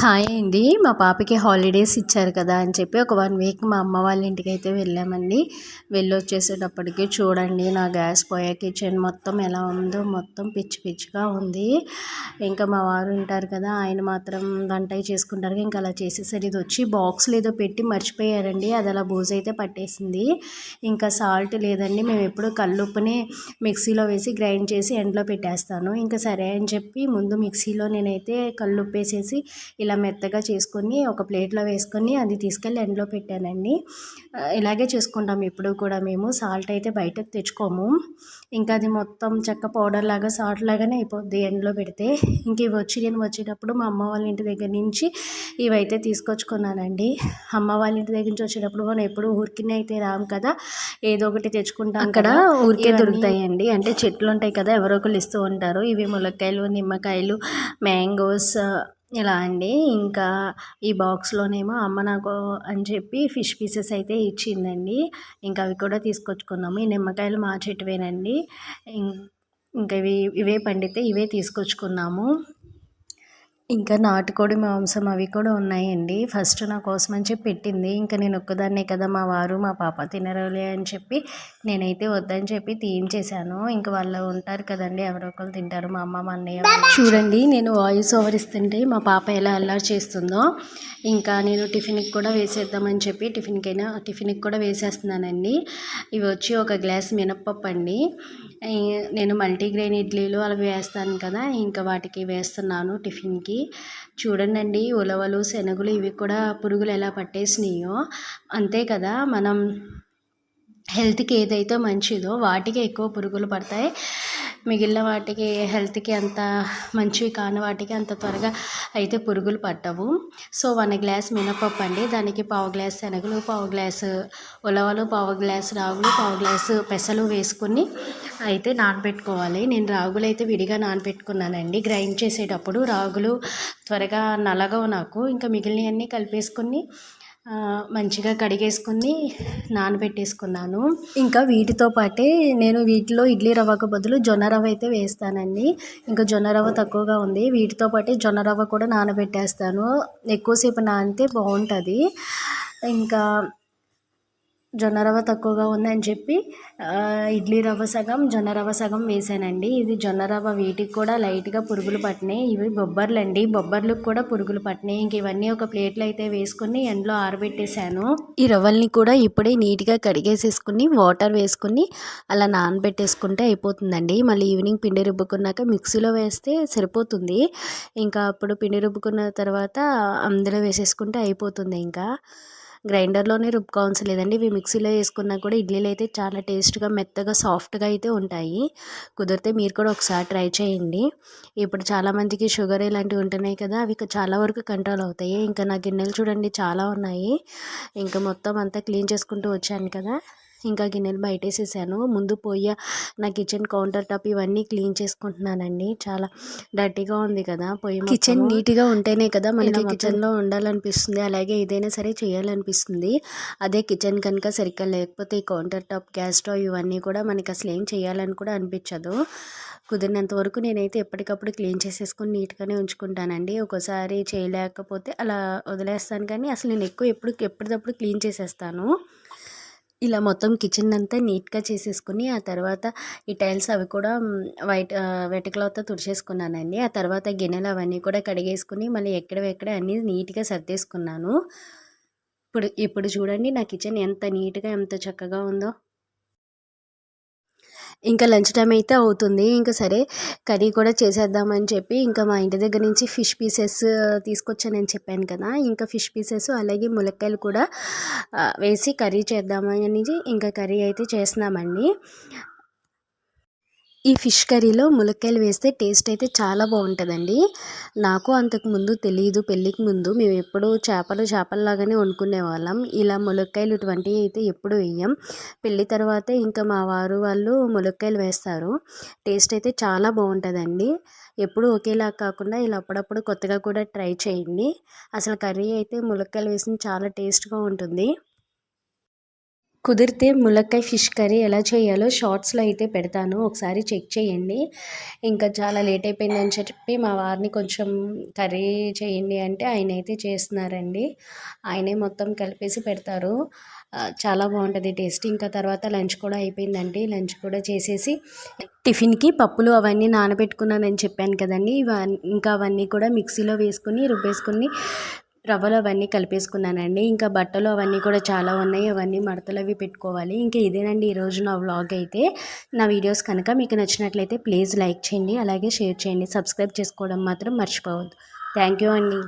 Hi అండి. మా పాపకి హాలిడేస్ ఇచ్చారు కదా అని చెప్పి ఒక వన్ వీక్ మా అమ్మ వాళ్ళ ఇంటికి అయితే వెళ్ళామండి. వెళ్ళి వచ్చేసేటప్పటికి చూడండి నా గ్యాస్ పోయే కిచెన్ మొత్తం ఎలా ఉందో మొత్తం పిచ్చి పిచ్చిగా ఉంది. ఇంకా మా వారు ఉంటారు కదా ఆయన మాత్రం వంట చేసుకుంటారు ఇంకా అలా చేసేసరి. ఇది వచ్చి బాక్స్లు ఏదో పెట్టి మర్చిపోయారండి. అది అలా బూజు అయితే పట్టేసింది. ఇంకా సాల్ట్ లేదండి. మేము ఎప్పుడు కల్లుప్పుని మిక్సీలో వేసి గ్రైండ్ చేసి ఎండలో పెట్టేస్తాను. ఇంకా సరే అని చెప్పి ముందు మిక్సీలో నేనైతే కల్లుప్పు వేసేసి ఇలా మెత్తగా చేసుకొని ఒక ప్లేట్లో వేసుకొని అది తీసుకెళ్ళి ఎండలో పెట్టానండి. ఇలాగే చేసుకుంటాం ఎప్పుడు కూడా మేము. సాల్ట్ అయితే బయటకు తెచ్చుకోము. ఇంకా అది మొత్తం చెక్క పౌడర్ లాగా సాల్ట్ లాగానే అయిపోద్ది ఎండలో పెడితే. ఇంక ఇవి వచ్చి నేను వచ్చేటప్పుడు మా అమ్మ వాళ్ళ ఇంటి దగ్గర నుంచి ఇవైతే తీసుకొచ్చుకున్నానండి. అమ్మ వాళ్ళ ఇంటి దగ్గర నుంచి వచ్చేటప్పుడు మనం ఎప్పుడు ఊరికినే అయితే రాము కదా ఏదో ఒకటి తెచ్చుకుంటాం అక్కడ ఊరికే దొరుకుతాయండి. అంటే చెట్లు ఉంటాయి కదా ఎవరో ఒకరు ఇస్తూ ఉంటారు. ఇవి ములక్కాయలు నిమ్మకాయలు మ్యాంగోస్ ఇలా అండి? ఇంకా ఈ బాక్స్లోనేమో అమ్మ నాకు అని చెప్పి ఫిష్ పీసెస్ అయితే ఇచ్చిందండి. ఇంకా అవి కూడా తీసుకొచ్చుకున్నాము. ఈ నిమ్మకాయలు మా చెట్టువేనండి. ఇంకా ఇవి ఇవే పండితే ఇవే తీసుకొచ్చుకున్నాము. ఇంకా నాటుకోడి మాంసం అవి కూడా ఉన్నాయండి. ఫస్ట్ నా కోసం అని చెప్పి పెట్టింది. ఇంకా నేను ఒక్కదాన్నే కదా మా వారు మా పాప తినరులే అని చెప్పి నేనైతే వద్దని చెప్పి తీయించేశాను. ఇంకా వాళ్ళు ఉంటారు కదండి ఎవరో ఒకరు తింటారు మా అమ్మ మా అన్నయ్య చూడండి నేను వాయిస్ ఓవర్ ఇస్తుంటే మా పాప ఎలా అల్లరి చేస్తుందో. ఇంకా నేను టిఫిన్కి కూడా వేసేద్దామని చెప్పి టిఫిన్కైనా టిఫిన్కి కూడా వేసేస్తున్నానండి. ఇవి వచ్చి ఒక గ్లాస్ మినప్పప్పు అండి. నేను మల్టీగ్రెయిన్ ఇడ్లీలు అలా వేస్తాను కదా ఇంకా వాటికి వేస్తున్నాను టిఫిన్కి. చూడండి ఉలవలు శనగలు ఇవి కూడా పురుగులు ఎలా పట్టేసినాయో. అంతే కదా మనం హెల్త్కి ఏదైతే మంచిదో వాటికే ఎక్కువ పురుగులు పడతాయి. మిగిలిన వాటికి హెల్త్కి అంత మంచివి కాని వాటికి అంత త్వరగా అయితే పురుగులు పట్టవు. సో వన్ గ్లాస్ మినపప్పు అండి. దానికి పావు గ్లాస్ శనగలు పావు గ్లాసు ఉలవలు పావు గ్లాస్ రాగులు పావు గ్లాసు పెసలు వేసుకుని అయితే నానబెట్టుకోవాలి. నేను రాగులు అయితే విడిగా నానబెట్టుకున్నానండి. గ్రైండ్ చేసేటప్పుడు రాగులు త్వరగా నలగవు నాకు. ఇంకా మిగిలినవన్నీ కలిపేసుకుని మంచిగా కడిగేసుకుని నానబెట్టేసుకున్నాను. ఇంకా వీటితో పాటే నేను వీటిలో ఇడ్లీ రవ్వకు బదులు జొన్న రవ్వ అయితే వేస్తానండి. ఇంకా జొన్న రవ్వ తక్కువగా ఉంది. వీటితో పాటే జొన్న రవ్వ కూడా నానబెట్టేస్తాను. ఎక్కువసేపు నానితే బాగుంటుంది. ఇంకా జొన్న రవ్వ తక్కువగా ఉందని చెప్పి ఇడ్లీ రవ్వ సగం జొన్న రవ్వ సగం వేసానండి. ఇది జొన్న రవ్వ వీటికి కూడా లైట్గా పురుగులు పట్టినాయి. ఇవి బొబ్బర్లు అండి బొబ్బర్లకు కూడా పురుగులు పట్టినాయి. ఇంక ఇవన్నీ ఒక ప్లేట్లో అయితే వేసుకుని ఎండలో ఆరబెట్టేశాను. ఈ రవ్వల్ని కూడా ఇప్పుడే నీట్గా కడిగేసేసుకుని వాటర్ వేసుకుని అలా నానబెట్టేసుకుంటే అయిపోతుందండి. మళ్ళీ ఈవినింగ్ పిండి రుబ్బుకున్నాక మిక్సీలో వేస్తే సరిపోతుంది. ఇంకా అప్పుడు పిండి రుబ్బుకున్న తర్వాత అందులో వేసేసుకుంటే అయిపోతుంది ఇంకా. గ్రైండర్లోనే రుబ్బుకోవాల్సిన లేదండి. ఇవి మిక్సీలో వేసుకున్నా కూడా ఇడ్లీలు అయితే చాలా టేస్ట్గా మెత్తగా సాఫ్ట్గా అయితే ఉంటాయి. కుదిరితే మీరు కూడా ఒకసారి ట్రై చేయండి. ఇప్పుడు చాలామందికి షుగర్ ఇలాంటివి ఉంటున్నాయి కదా అవి చాలా వరకు కంట్రోల్ అవుతాయి. ఇంకా నా గిన్నెలు చూడండి చాలా ఉన్నాయి. ఇంకా మొత్తం అంతా క్లీన్ చేసుకుంటూ వచ్చాను కదా. ఇంకా గిన్నెలు బయటేసేసాను. ముందు పొయ్య నా కిచెన్ కౌంటర్ టాప్ ఇవన్నీ క్లీన్ చేసుకుంటున్నానండి. చాలా డర్టీగా ఉంది కదా పొయ్యి కిచెన్ నీట్గా ఉంటేనే కదా మనకి కిచెన్లో ఉండాలనిపిస్తుంది. అలాగే ఏదైనా సరే చేయాలనిపిస్తుంది. అదే కిచెన్ కనుక సరిగ్గా లేకపోతే ఈ కౌంటర్ టాప్ గ్యాస్ స్టవ్ ఇవన్నీ కూడా మనకి అసలు ఏం చేయాలని కూడా అనిపించదు. కుదిరినంత వరకు నేనైతే ఎప్పటికప్పుడు క్లీన్ చేసేసుకొని నీట్గానే ఉంచుకుంటానండి. ఒక్కోసారి చేయలేకపోతే అలా వదిలేస్తాను. కానీ అసలు నేను ఎక్కువ ఎప్పుడు ఎప్పటికప్పుడు క్లీన్ చేసేస్తాను. ఇలా మొత్తం కిచెన్ అంతా నీట్గా చేసేసుకుని ఆ తర్వాత ఈ టైల్స్ అవి కూడా వైట్ ఆ, వెట్ క్లాత్తో తుడిచేసుకున్నానండి. ఆ తర్వాత గిన్నెలు అవన్నీ కూడా కడిగేసుకుని మళ్ళీ ఎక్కడెక్కడ అన్నీ నీట్గా సర్దేసుకున్నాను. ఇప్పుడు ఇప్పుడు చూడండి నా కిచెన్ ఎంత నీట్గా ఎంత చక్కగా ఉందో. ఇంకా లంచ్ టైం అయితే అవుతుంది. ఇంకా సరే కర్రీ కూడా చేసేద్దామని చెప్పి ఇంకా మా ఇంటి దగ్గర నుంచి ఫిష్ పీసెస్ తీసుకొచ్చానని చెప్పాను కదా. ఇంకా ఫిష్ పీసెస్ అలాగే ములక్కాయలు కూడా వేసి కర్రీ చేద్దామని ఇంకా కర్రీ అయితే చేస్తున్నామండి. ఈ ఫిష్ కర్రీలో ములక్కాయలు వేస్తే టేస్ట్ అయితే చాలా బాగుంటుందండి. నాకు అంతకు ముందు తెలియదు పెళ్ళికి ముందు మేము ఎప్పుడూ చేపలు చేపల్లాగానే వండుకునే వాళ్ళం. ఇలా ములక్కాయలు ఇటువంటివి అయితే ఎప్పుడు వేయం. పెళ్ళి తర్వాతే ఇంకా మా వారు వాళ్ళు ములక్కాయలు వేస్తారు. టేస్ట్ అయితే చాలా బాగుంటుందండి. ఎప్పుడు ఒకేలా కాకుండా ఇలా అప్పుడప్పుడు కొత్తగా కూడా ట్రై చేయండి. అసలు కర్రీ అయితే ములక్కాయలు వేసిన చాలా టేస్ట్గా ఉంటుంది. కుదిరితే ములక్కాయ ఫిష్ కర్రీ ఎలా చేయాలో షార్ట్స్లో అయితే పెడతాను. ఒకసారి చెక్ చేయండి. ఇంకా చాలా లేట్ అయిపోయిందని చెప్పి మా వారిని కొంచెం కర్రీ చేయండి అంటే ఆయన అయితే చేస్తున్నారండి. ఆయనే మొత్తం కలిపేసి పెడతారు. చాలా బాగుంటుంది టేస్ట్. ఇంకా తర్వాత లంచ్ కూడా అయిపోయిందండి. లంచ్ కూడా చేసేసి టిఫిన్కి పప్పులు అవన్నీ నానబెట్టుకున్నానని చెప్పాను కదండి. ఇవన్నీ ఇంకా అవన్నీ కూడా మిక్సీలో వేసుకుని రుబ్బేసుకుని రవ్వలు అవన్నీ కలిపేసుకున్నానండి. ఇంకా బట్టలు అవన్నీ కూడా చాలా ఉన్నాయి. అవన్నీ మడతలు అవి పెట్టుకోవాలి. ఇంకా ఇదేనండి ఈరోజు నా వ్లాగ్ అయితే. నా వీడియోస్ కనుక మీకు నచ్చినట్లయితే ప్లీజ్ లైక్ చేయండి. అలాగే షేర్ చేయండి. సబ్స్క్రైబ్ చేసుకోవడం మాత్రం మర్చిపోవద్దు. థ్యాంక్ యూ అండి.